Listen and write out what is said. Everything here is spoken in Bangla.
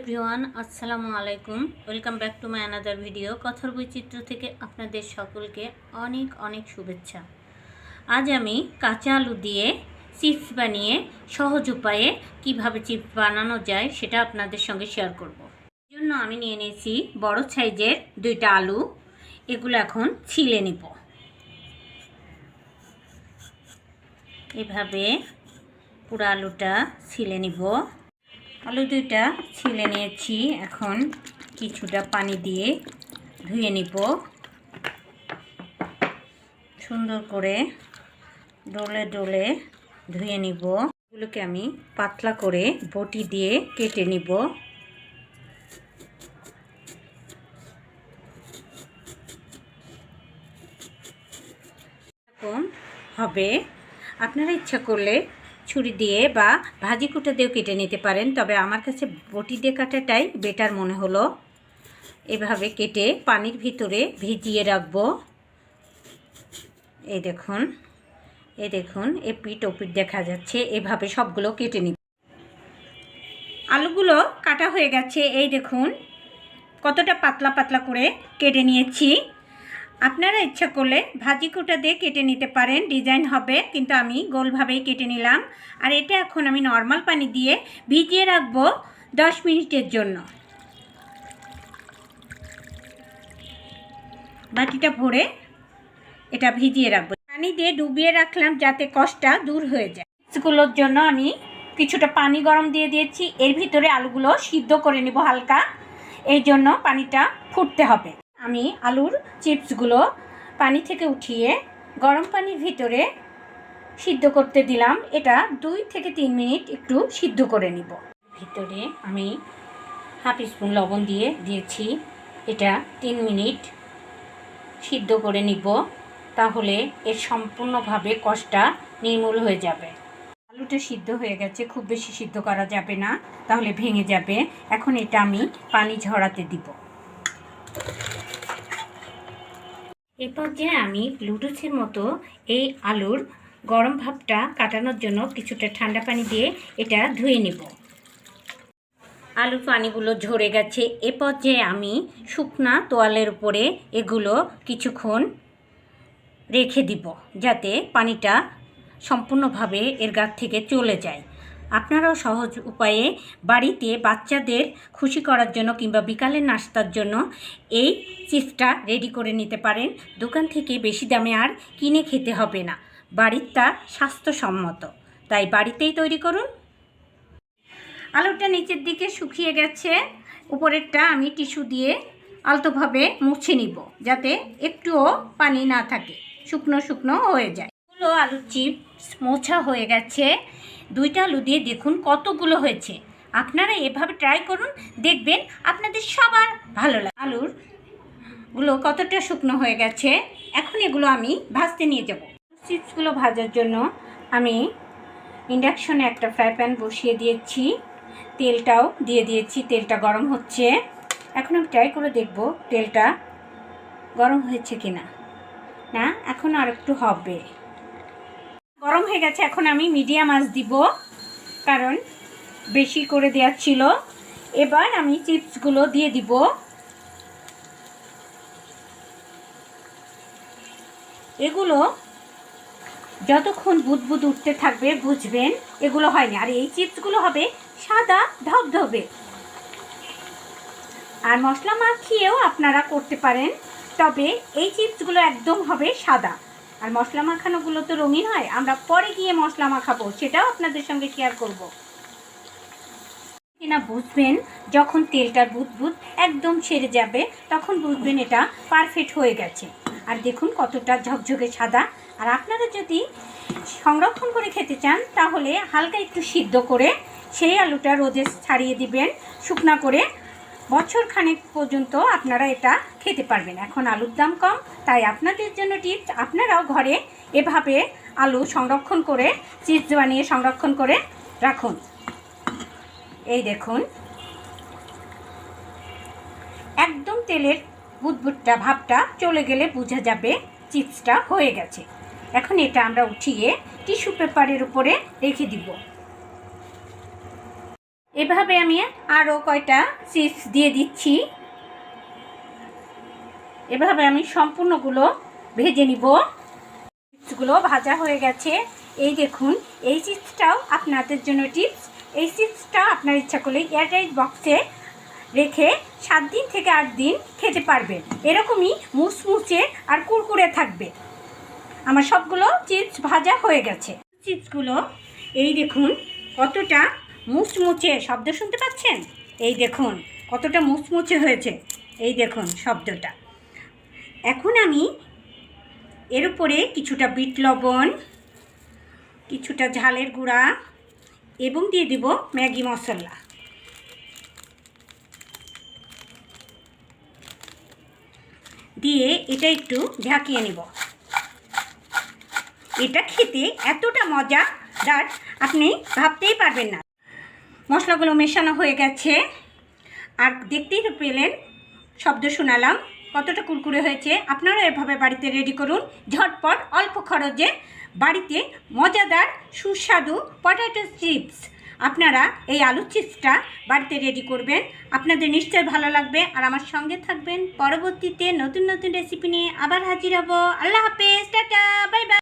এভরিওয়ান, আসসালামু আলাইকুম। Welcome back to my another video. কথার বৈচিত্র্য থেকে আপনাদের সকলকে অনেক অনেক শুভেচ্ছা। আজ আমি কাঁচা আলু দিয়ে চিপস বানিয়ে সহজ উপায়ে কীভাবে চিপস বানানো যায় সেটা আপনাদের সঙ্গে শেয়ার করব। জন্য আমি নিয়ে নিয়েছি বড় সাইজের দুইটা আলু। এগুলো এখন ছিলে নিব। এভাবে পুরো আলুটা ছিলে নিব। আলু দুইটা ছিলে নিয়েছি। এখন কিছুটা পানি দিয়ে ধুয়ে নিব। সুন্দর করে ডলে ডলে ধুয়ে নিব। এগুলোকে আমি পাতলা করে বটি দিয়ে কেটে নিব। হবে, আপনারা ইচ্ছা করলে ছুরি দিয়ে বা ভাজি কুটা দিয়েও কেটে নিতে পারেন, তবে আমার কাছে বটি দিয়ে কাটাটাই বেটার মনে হলো। এভাবে কেটে পানির ভিতরে ভিজিয়ে রাখব। এই দেখুন এ দেখুন, এ পিঠ ও পিঠ দেখা যাচ্ছে, এভাবে সবগুলো কেটে নিব। আলুগুলো কাটা হয়ে গেছে, এই দেখুন, কতটা পাতলা পাতলা করে কেটে নিয়েছি। আপনারা ইচ্ছা করলে ভাজি কুটা দিয়ে কেটে নিতে পারেন, ডিজাইন হবে, কিন্তু আমি গোলভাবেই কেটে নিলাম। আর এটা এখন আমি নর্মাল পানি দিয়ে ভিজিয়ে রাখব দশ মিনিটের জন্য। বাটিটা ভরে এটা ভিজিয়ে রাখব। পানি দিয়ে ডুবিয়ে রাখলাম যাতে কষ্টটা দূর হয়ে যায়। চিপসগুলোর জন্য আমি কিছুটা পানি গরম দিয়ে দিয়েছি। এর ভিতরে আলুগুলো সিদ্ধ করে নিব হালকা। এই জন্য পানিটা ফুটতে হবে। আমি আলুর চিপসগুলো পানি থেকে উঠিয়ে গরম পানির ভিতরে সিদ্ধ করতে দিলাম। এটা দুই থেকে তিন মিনিট একটু সিদ্ধ করে নিব। ভিতরে আমি হাফ স্পুন লবণ দিয়ে দিয়েছি। এটা তিন মিনিট সিদ্ধ করে নিব। তাহলে এর সম্পূর্ণভাবে কষটা নির্মূল হয়ে যাবে। আলুটা সিদ্ধ হয়ে গেছে। খুব বেশি সিদ্ধ করা যাবে না। তাহলে ভেঙে যাবে। এখন এটা আমি পানি ঝরাতে দিব। এই পর্যায়ে আমি লুডুসের মতো এই আলুর গরম ভাবটা কাটানোর জন্য কিছুটা ঠান্ডা পানি দিয়ে এটা ধুয়ে নেব। আলুর পানিগুলো ঝরে গেছে। এ পর্যায়ে আমি শুকনা তোয়ালের উপরে এগুলো কিছুক্ষণ রেখে দিব যাতে পানিটা সম্পূর্ণভাবে এর গাছ থেকে চলে যায়। আপনারাও সহজ উপায়ে বাড়িতে বাচ্চাদের খুশি করার জন্য কিংবা বিকালের নাস্তার জন্য এই চিপসটা রেডি করে নিতে পারেন। দোকান থেকে বেশি দামে আর কিনে খেতে হবে না। বাড়িরটা স্বাস্থ্যসম্মত। তাই বাড়িতেই তৈরি করুন। আলুটা নিচের দিকে শুকিয়ে গেছে। উপরেরটা আমি টিস্যু দিয়ে আলতোভাবে মুছে নিব, যাতে একটুও পানি না থাকে। শুকনো শুকনো হয়ে যায়। এগুলো আলুর চিপস মোছা হয়ে গেছে। দুইটা আলু দিয়ে দেখুন কতগুলো হয়েছে। আপনারা এভাবে ট্রাই করুন, দেখবেন আপনাদের সবার ভালো লাগে। আলুরগুলো কতটা শুকনো হয়ে গেছে, এখন এগুলো আমি ভাজতে নিয়ে যাব। চিপসগুলো ভাজার জন্য আমি ইন্ডাকশনে একটা ফ্রাই প্যান বসিয়ে দিয়েছি, তেলটাও দিয়ে দিয়েছি, তেলটা গরম হচ্ছে। এখন আমি ট্রাই করে দেখব তেলটা গরম হয়েছে কিনা। না, এখন আর একটু হবে। গরম হয়ে গেছে, এখন আমি মিডিয়াম আঁচ দিব, কারণ বেশি করে দেওয়ার ছিল। এবার আমি চিপসগুলো দিয়ে দিব। এগুলো যতক্ষণ বুদবুদ উঠতে থাকবে, বুঝবেন, এগুলো হয়নি। আর এই চিপসগুলো হবে সাদা ধবধবে। আর মশলা মাখিয়েও আপনারা করতে পারেন, তবে এই চিপসগুলো একদম হবে সাদা। আর মশলা মাখানোগুলো তো রঙিন হয়, আমরা পরে গিয়ে মশলা মাখাবো, সেটাও আপনাদের সঙ্গে শেয়ার করব। কিনা বুঝবেন, যখন তেলটার বুদবুদ একদম ছেড়ে যাবে, তখন বুঝবেন এটা পারফেক্ট হয়ে গেছে। আর দেখুন কতটা ঝকঝকে সাদা। আর আপনারা যদি সংরক্ষণ করে খেতে চান, তাহলে হালকা একটু সিদ্ধ করে সেই আলুটা রোদে ছাড়িয়ে দিবেন, শুকনা করে বছর খানেক পর্যন্ত আপনারা এটা খেতে পারবেন। এখন আলুর দাম কম, তাই আপনাদের জন্য টিপস, আপনারাও ঘরে এভাবে আলু সংরক্ষণ করে, চিপস বানিয়ে সংরক্ষণ করে রাখুন। এই দেখুন। একদম তেলের বুদবুদটা, ভাবটা চলে গেলে বোঝা যাবে চিপসটা হয়ে গেছে। এখন এটা আমরা উঠিয়ে টিস্যু পেপারের উপরে রেখে দিব। এভাবে আমি আরও কয়টা চিপস দিয়ে দিচ্ছি। এভাবে আমি সম্পূর্ণগুলো ভেজে নিব। চিপসগুলো ভাজা হয়ে গেছে। এই দেখুন, এই চিপসটাও আপনাদের জন্য টিপস। এই চিপসটা আপনার ইচ্ছা করলে এয়ারটাইট বক্সে রেখে সাত দিন থেকে আট দিন খেতে পারবেন। এরকমই মুচমুচে আর কুরকুরে থাকবে। আমার সবগুলো চিপস ভাজা হয়ে গেছে। চিপসগুলো, এই দেখুন, কতটা মুচমুচে শব্দ শুনতে পাচ্ছেন? এই দেখুন, কতটা মুচমুচে হয়েছে। এই দেখুন শব্দটা। এখন আমি এর উপরে কিছুটা বিট লবণ, কিছুটা ঝালের গুঁড়া এবং দিয়ে দেব ম্যাগি মশলা। দিয়ে এটা একটু ঝাঁকিয়ে নেব। এটা খেতে এতটা মজা মজাদার, আপনি ভাবতেই পারবেন না। মশলাগুলো মেশানো হয়ে গেছে। আর দেখতেই পেলেন, শব্দ শোনালাম, কতটা কুরকুরে হয়েছে। আপনারা এভাবে বাড়িতে রেডি করুন। ঝটপট অল্প খরচে বাড়িতে মজাদার, সুস্বাদু পটাটো চিপস আপনারা এই আলু চিপসটা বাড়িতে রেডি করবেন। আপনাদের নিশ্চয়ই ভালো লাগবে। আর আমার সঙ্গে থাকবেন পরবর্তীতে নতুন নতুন রেসিপি নিয়ে আবার হাজির হব। আল্লাহ হাফেজ, টাটা বাই বাই